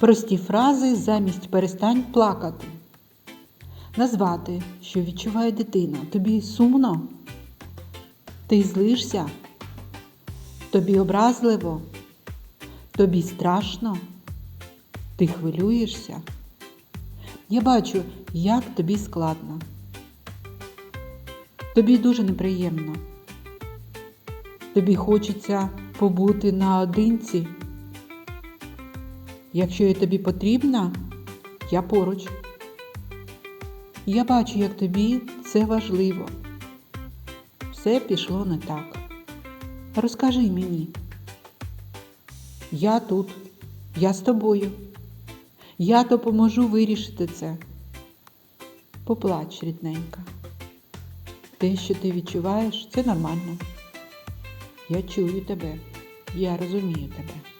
Прості фрази замість перестань плакати. Назвати, що відчуває дитина. Тобі сумно? Ти злишся? Тобі образливо? Тобі страшно? Ти хвилюєшся? Я бачу, як тобі складно. Тобі дуже неприємно. Тобі хочеться побути наодинці. Якщо я тобі потрібна, я поруч. Я бачу, як тобі це важливо. Все пішло не так. Розкажи мені. Я тут, я з тобою. Я допоможу вирішити це. Поплач, рідненька. Те, що ти відчуваєш, це нормально. Я чую тебе, я розумію тебе.